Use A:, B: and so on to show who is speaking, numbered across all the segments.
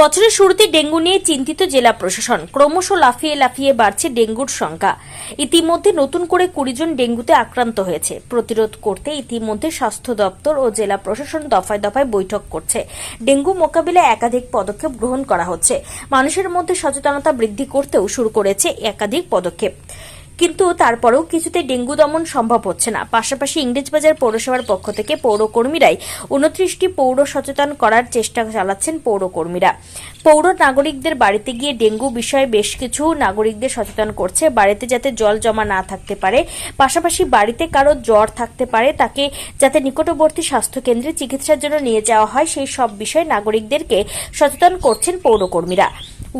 A: বছরের শুরুতে ডেঙ্গু নিয়ে চিন্তিত জেলা প্রশাসন। ক্রমশ লাফিয়ে লাফিয়ে বাড়ছে ডেঙ্গুর সংখ্যা। ইতিমধ্যে নতুন করে কুড়ি জন ডেঙ্গুতে আক্রান্ত হয়েছে। প্রতিরোধ করতে ইতিমধ্যে স্বাস্থ্য দপ্তর ও জেলা প্রশাসন দফায় দফায় বৈঠক করছে। ডেঙ্গু মোকাবিলায় একাধিক পদক্ষেপ গ্রহণ করা হচ্ছে। মানুষের মধ্যে সচেতনতা বৃদ্ধি করতেও শুরু করেছে একাধিক পদক্ষেপ। কিন্তু তারপরেও কিছুতে ডেঙ্গু দমন সম্ভব হচ্ছে না। পাশাপাশি ইংরেজবাজার পৌরসভার পক্ষ থেকে পৌরকর্মীরাই উনত্রিশটি পৌর সচেতন করার চেষ্টা চালাচ্ছেন পৌরকর্মীরা। পৌর নাগরিকদের বাড়িতে গিয়ে ডেঙ্গু বিষয়ে বেশ কিছু নাগরিকদের সচেতন করছে। বাড়িতে যাতে জল জমা না থাকতে পারে, পাশাপাশি বাড়িতে কারও জ্বর থাকতে পারে, তাকে যাতে নিকটবর্তী স্বাস্থ্যকেন্দ্রে চিকিৎসার জন্য নিয়ে যাওয়া হয়, সেই সব বিষয়ে নাগরিকদেরকে সচেতন করছেন পৌরকর্মীরা।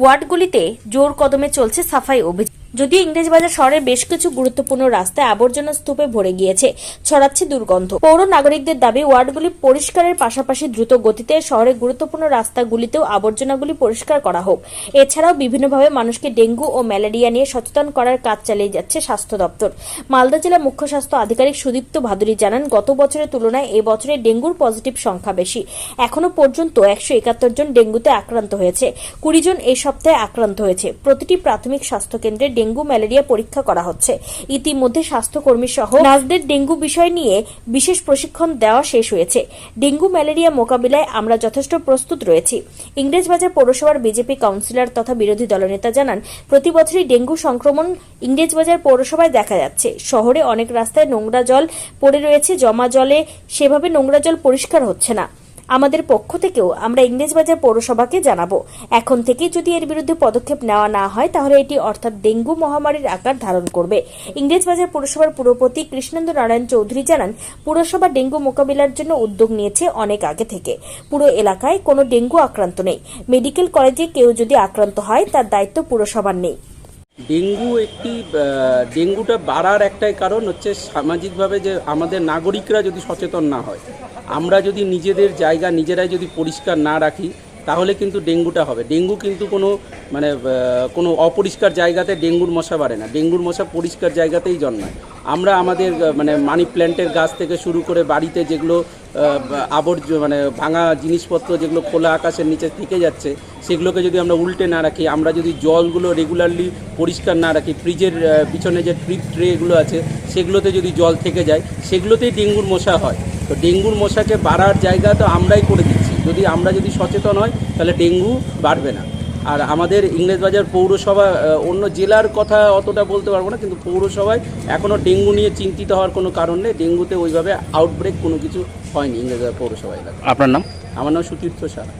A: ওয়ার্ডগুলিতে জোর কদমে চলছে সাফাই অভিযান। যদিও ইংরেজবাজার শহরের বেশ কিছু গুরুত্বপূর্ণ রাস্তায় আবর্জনা স্তূপে ভরে গিয়েছে, ছড়াচ্ছে দুর্গন্ধ। পৌর নাগরিকদের দাবি, ওয়ার্ডগুলি পরিষ্কারের পাশাপাশি দ্রুত গতিতে শহরের গুরুত্বপূর্ণ রাস্তাগুলিতেও আবর্জনাগুলি পরিষ্কার করা হোক। এছাড়াও বিভিন্নভাবে মানুষকে ডেঙ্গু ও ম্যালেরিয়া নিয়ে সচেতন করার কাজ চালিয়ে যাচ্ছে স্বাস্থ্য দপ্তর। মালদা জেলা মুখ্য স্বাস্থ্য আধিকারিক সুদীপ্ত ভাদুরী জানান, গত বছরের তুলনায় এ বছরে ডেঙ্গুর পজিটিভ সংখ্যা বেশি। এখনও পর্যন্ত একশো একাত্তর জন ডেঙ্গুতে আক্রান্ত হয়েছে। কুড়ি জন এই সপ্তাহে আক্রান্ত হয়েছে। প্রতিটি প্রাথমিক স্বাস্থ্য কেন্দ্রে ডেঙ্গু ম্যালেরিয়া পরীক্ষা করা হচ্ছে। ইতিমধ্যে স্বাস্থ্যকর্মী সহ নার্সদের ডেঙ্গু বিষয় নিয়ে বিশেষ প্রশিক্ষণ দেওয়া শেষ হয়েছে। ডেঙ্গু ম্যালেরিয়া মোকাবিলায় আমরা যথেষ্ট প্রস্তুত রয়েছি। ইংরেজবাজার পৌরসভার বিজেপি কাউন্সিলর তথা বিরোধী দলনেতা জানান, প্রতি বছরই ডেঙ্গু সংক্রমণ ইংরেজবাজার পৌরসভায় দেখা যাচ্ছে। শহরে অনেক রাস্তায় নোংরা জল পড়ে রয়েছে, জমা জলে সেভাবে নোংরা জল পরিষ্কার হচ্ছে না। আমাদের পক্ষ থেকেও আমরা ইংরেজবাজার পৌরসভাকে জানাব। এখন থেকে যদি এর বিরুদ্ধে পদক্ষেপ নেওয়া না হয়, তাহলে এটি অর্থাৎ ডেঙ্গু মহামারীর আকার ধারণ করবে। ইংরেজবাজার পৌরসভার পুরপতি কৃষ্ণেন্দ্র নারায়ণ চৌধুরী জানান, পুরসভা ডেঙ্গু মোকাবিলার জন্য উদ্যোগ নিয়েছে অনেক আগে থেকে। পুরো এলাকায় কোনো ডেঙ্গু আক্রান্ত নেই। মেডিকেল কলেজে কেউ যদি আক্রান্ত হয়, তার দায়িত্ব পুরসভার নেই।
B: ডেঙ্গু একটি ডেঙ্গুটা বাড়ার একটাই কারণ হচ্ছে সামাজিকভাবে যে আমাদের নাগরিকরা যদি সচেতন না হয়, আমরা যদি নিজেদের জায়গা নিজেরাই যদি পরিষ্কার না রাখি তাহলে কিন্তু ডেঙ্গুটা হবে। ডেঙ্গু কিন্তু কোনো মানে কোনো অপরিষ্কার জায়গাতে ডেঙ্গুর মশা বাড়ে না। ডেঙ্গুর মশা পরিষ্কার জায়গাতেই জন্মায়। আমরা আমাদের মানে মানি প্ল্যান্টের গাছ থেকে শুরু করে বাড়িতে যেগুলো আবর্জ মানে ভাঙা জিনিসপত্র, যেগুলো খোলা আকাশের নিচে থেকে যাচ্ছে, সেগুলোকে যদি আমরা উল্টে না রাখি, আমরা যদি জলগুলো রেগুলারলি পরিষ্কার না রাখি, ফ্রিজের পিছনে যে ফ্রিজ ট্রেগুলো আছে, সেগুলোতে যদি জল থেকে যায়, সেগুলোতেই ডেঙ্গুর মশা হয়। তো ডেঙ্গুর মশাকে বাড়ার জায়গা তো আমরাই করে দিচ্ছি যদি আমরা যদি সচেতন হই তাহলে ডেঙ্গু বাড়বে না। আর আমাদের ইংরেজবাজার পৌরসভা অন্য জেলার কথা অতটা বলতে পারব না কিন্তু পৌরসভায় এখনও ডেঙ্গু নিয়ে চিন্তিত হওয়ার কোনো কারণ নেই। ডেঙ্গুতে ওইভাবে আউটব্রেক কোনো কিছু হয়নি ইংরেজবাজার পৌরসভা এলাকায়।
C: আপনার নাম?
B: আমার নাম সুতীর্থ সাহা।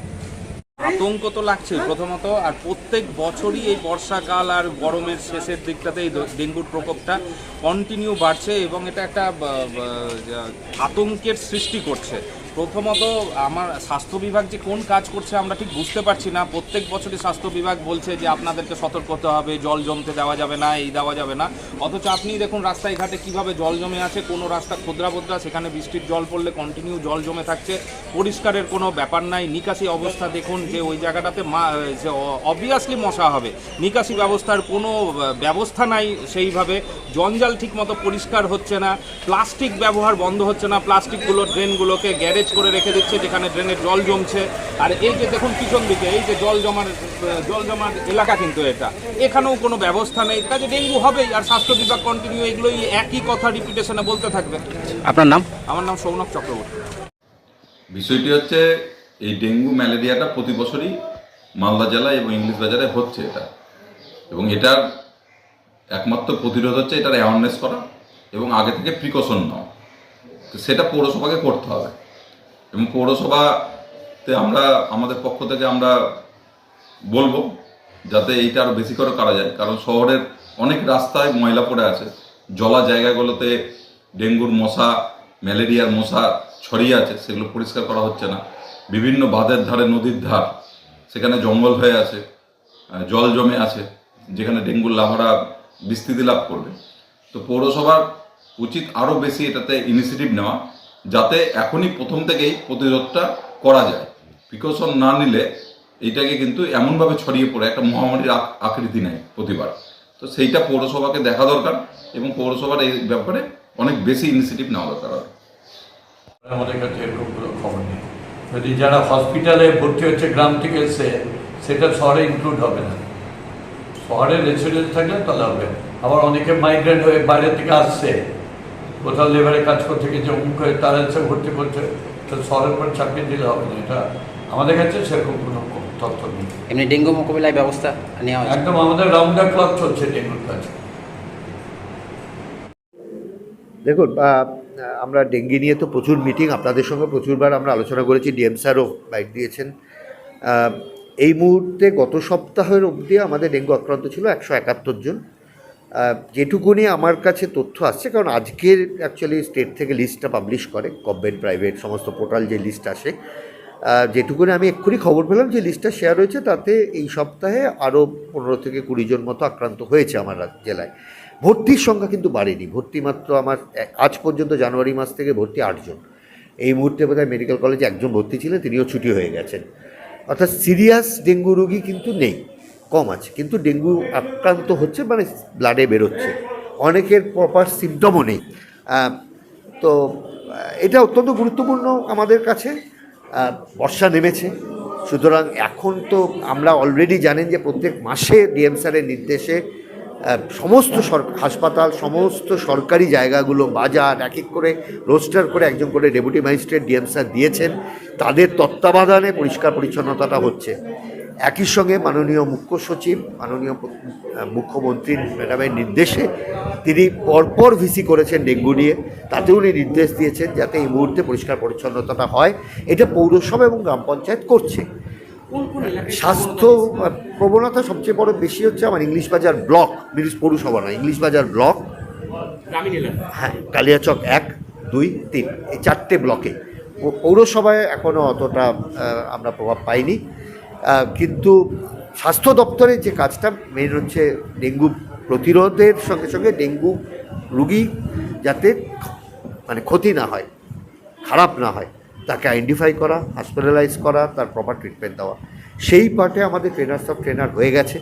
D: আতঙ্ক তো লাগছে প্রথমত আর প্রত্যেক বছরই এই বর্ষাকাল আর গরমের শেষের দিকটাতে এই ডেঙ্গুর প্রকোপটা কন্টিনিউ বাড়ছে এবং এটা একটা আতঙ্কের সৃষ্টি করছে। প্রথমত আমার স্বাস্থ্য বিভাগ যে কোন কাজ করছে আমরা ঠিক বুঝতে পারছি না। প্রত্যেক বছরই স্বাস্থ্য বিভাগ বলছে যে আপনাদেরকে সতর্ক হতে হবে, জল জমতে দেওয়া যাবে না, এই দেওয়া যাবে না। অথচ আপনি দেখুন রাস্তায় ঘাটে কীভাবে জল জমে আছে, কোনো রাস্তা ক্ষুদ্রা ক্ষুদ্রা সেখানে বৃষ্টির জল পড়লে কন্টিনিউ জল জমে থাকছে। পরিষ্কারের কোনো ব্যাপার নাই। নিকাশি অবস্থা দেখুন যে ওই জায়গাটাতে মা, যে অবভিয়াসলি মশা হবে। নিকাশি ব্যবস্থার কোনো ব্যবস্থা নাই সেইভাবে। জঞ্জাল ঠিক মতো পরিষ্কার হচ্ছে না। প্লাস্টিক ব্যবহার বন্ধ হচ্ছে না। প্লাস্টিকগুলো, ড্রেনগুলোকে গ্যারেজ করে রেখে দিচ্ছে যেখানে ড্রেনের জল জমছে। আর এই যে দেখুন পিছন দিকে এই যে জল জমার জল জমার এলাকা কিন্তু এটা। এখানেও কোনো ব্যবস্থা নেই। কাজে ডেঙ্গু হবেই আর স্বাস্থ্য বিভাগ কন্টিনিউ এগুলোই একই কথা রিপিটেশনে বলতে থাকবে।
C: আপনার নাম?
D: আমার নাম সৌনক চক্রবর্তী।
E: বিষয়টি হচ্ছে এই ডেঙ্গু ম্যালেরিয়াটা প্রতি বছরই মালদা জেলায় এবং ইংলিশ বাজারে হচ্ছে এটা। এবং এটার একমাত্র প্রতিরোধ হচ্ছে এটার অ্যাওয়ারনেস করা এবং আগে থেকে প্রিকশন নেওয়া। তো সেটা পৌরসভাকে করতে হবে। এবং পৌরসভাতে আমরা, আমাদের পক্ষ থেকে আমরা বলব যাতে এইটা আরও বেশি করে করা যায়। কারণ শহরের অনেক রাস্তায় ময়লা পড়ে আছে। জলা জায়গাগুলোতে ডেঙ্গুর মশা, ম্যালেরিয়ার মশা ছড়িয়ে আছে, সেগুলো পরিষ্কার করা হচ্ছে না। বিভিন্ন বাঁধের ধারে, নদীর ধার, সেখানে জঙ্গল হয়ে আছে জল জমে আছে, যেখানে ডেঙ্গুর লাভারা বিস্তৃতি লাভ করবে। তো পৌরসভার উচিত আরও বেশি এটাতে ইনিশিয়েটিভ নেওয়া। যাতে এখনই প্রথম থেকেই প্রতিরোধটা করা যায়। প্রিকশন না নিলে এইটাকে কিন্তু এমনভাবে ছড়িয়ে পড়ে, একটা মহামারীর আক- আকৃতি নেয় প্রতিবার। তো সেইটা পৌরসভাকে দেখা দরকার এবং পৌরসভার এই ব্যাপারে অনেক বেশি ইনিশিয়েটিভ নেওয়া দরকার আর
F: আমাদের কাছে খবর নেই। যদি যারা হসপিটালে ভর্তি হচ্ছে, গ্রাম থেকে এসে,
C: সেটা শহরে ইনক্লুড হবে না। শহরে রেসিডেন্স থাকলে তাহলে হবে আবার অনেকে মাইগ্রেন্ট হয়ে বাইরে থেকে আসছে। কোথাও লেবারে কাজ করতে গেছে অমুক হয়ে তারা এসে ভর্তি করছে তো শহরের পর চাপিয়ে দিলে হবে না এটা আমাদের কাছে সেরকম কোনো তথ্য নেই।
F: এমনি ডেঙ্গু মোকাবিলায় ব্যবস্থা নেওয়া
C: একদম আমাদের রাউন্ড দ্য ক্লক চলছে ডেঙ্গুর কাজ।
G: দেখুন আমরা ডেঙ্গি নিয়ে তো প্রচুর মিটিং আপনাদের সঙ্গে প্রচুরবার আমরা আলোচনা করেছি ডিএম স্যারও বাইট দিয়েছেন। এই মুহূর্তে গত সপ্তাহের অবধি আমাদের ডেঙ্গু আক্রান্ত ছিল একশো একাত্তর জন। যেটুকুনি আমার কাছে তথ্য আসছে, কারণ আজকের অ্যাকচুয়ালি স্টেট থেকে লিস্টটা পাবলিশ করে গভর্নমেন্ট প্রাইভেট সমস্ত পোর্টাল যে লিস্ট আসে যেটুকুনি আমি এক্ষুনি খবর পেলাম যে লিস্টটা শেয়ার হয়েছে, তাতে এই সপ্তাহে আরও পনেরো থেকে কুড়ি জন মতো আক্রান্ত হয়েছে আমার জেলায়। ভর্তির সংখ্যা কিন্তু বাড়েনি, ভর্তি মাত্র আমার, আজ পর্যন্ত জানুয়ারি মাস থেকে ভর্তি আটজন এই মুহূর্তে বোধহয় মেডিকেল কলেজে একজন ভর্তি ছিলেন, তিনিও ছুটি হয়ে গেছেন। অর্থাৎ সিরিয়াস ডেঙ্গু রোগী কিন্তু নেই। কম আছে, কিন্তু ডেঙ্গু আক্রান্ত হচ্ছে মানে ব্লাডে বেরোচ্ছে। অনেকের প্রপার সিমটমও নেই। তো এটা অত্যন্ত গুরুত্বপূর্ণ আমাদের কাছে। বর্ষা নেমেছে। সুতরাং এখন তো আমরা অলরেডি জানেন যে প্রত্যেক মাসে ডিএম স্যারের নির্দেশে সমস্ত হাসপাতাল, সমস্ত সরকারি জায়গাগুলো বাজার, এক এক করে রোস্টার করে একজন করে ডেপুটি ম্যাজিস্ট্রেট ডিএম স্যার দিয়েছেন। তাদের তত্ত্বাবধানে পরিষ্কার পরিচ্ছন্নতাটা হচ্ছে। একই সঙ্গে মাননীয় মুখ্য সচিব মাননীয় মুখ্যমন্ত্রীর ম্যাডামের নির্দেশে তিনি পরপর ভিসি করেছেন ডেঙ্গু নিয়ে। তাতে উনি নির্দেশ দিয়েছেন যাতে এই মুহূর্তে পরিষ্কার পরিচ্ছন্নতাটা হয়। এটা পৌরসভা এবং গ্রাম পঞ্চায়েত করছে। স্বাস্থ্য প্রবণতা সবচেয়ে বড় বেশি হচ্ছে আমার ইংলিশ বাজার ব্লক পৌরসভা না ইংলিশ বাজার ব্লক। হ্যাঁ কালিয়াচক এক দুই তিন এই চারটে ব্লকে। পৌরসভায় এখনও অতটা আমরা প্রভাব পাইনি। কিন্তু স্বাস্থ্য দপ্তরের যে কাজটা মেন হচ্ছে ডেঙ্গু প্রতিরোধের সঙ্গে সঙ্গে ডেঙ্গু রুগী যাতে মানে ক্ষতি না হয়, খারাপ না হয়, তাকে আইডেন্টিফাই করা হসপিটালাইজ করা, তার প্রপার ট্রিটমেন্ট দেওয়া। সেই পার্টে আমাদের ট্রেনার্স অফ ট্রেনার হয়ে গেছে।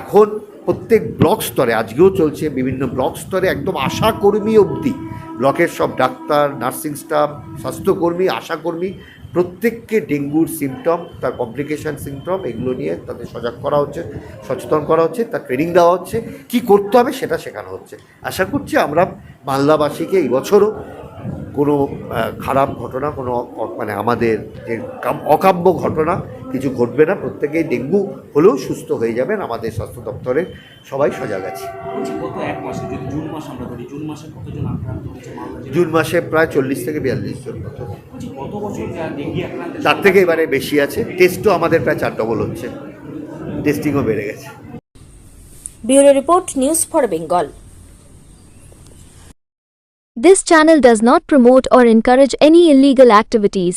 G: এখন প্রত্যেক ব্লক স্তরে, আজকেও চলছে বিভিন্ন ব্লক স্তরে একদম আশাকর্মী অবধি ব্লকের সব ডাক্তার, নার্সিং স্টাফ, স্বাস্থ্যকর্মী, আশাকর্মী, প্রত্যেককে ডেঙ্গুর সিমটম তার কমপ্লিকেশন সিমটম এগুলো নিয়ে তাদের সজাগ করা হচ্ছে, সচেতন করা হচ্ছে, তার ট্রেনিং দেওয়া হচ্ছে। কি করতে হবে সেটা শেখানো হচ্ছে। আশা করছি আমরা মালদাবাসীকে এই বছরও কোনো খারাপ ঘটনা, কোনো মানে আমাদের যে অকাম্য ঘটনা কিছু ঘটবে না প্রত্যেকেই ডেঙ্গু হলেও সুস্থ হয়ে যাবেন। আমাদের স্বাস্থ্য দপ্তরে সবাই সজাগ আছে।
H: বলছি গত এক মাসে যদি জুন মাস আমরা ধরি জুন মাসে কতজন আক্রান্ত হয়েছে মালদা জেলায়?
G: জুন মাসে প্রায় চল্লিশ থেকে বিয়াল্লিশ জন মতো তার থেকে এবারে বেশি আছে। টেস্টও আমাদের প্রায় চার ডবল হচ্ছে। টেস্টিংও বেড়ে গেছে।
A: Bureau report news for Bengal.
I: This channel does not promote or encourage any illegal activities.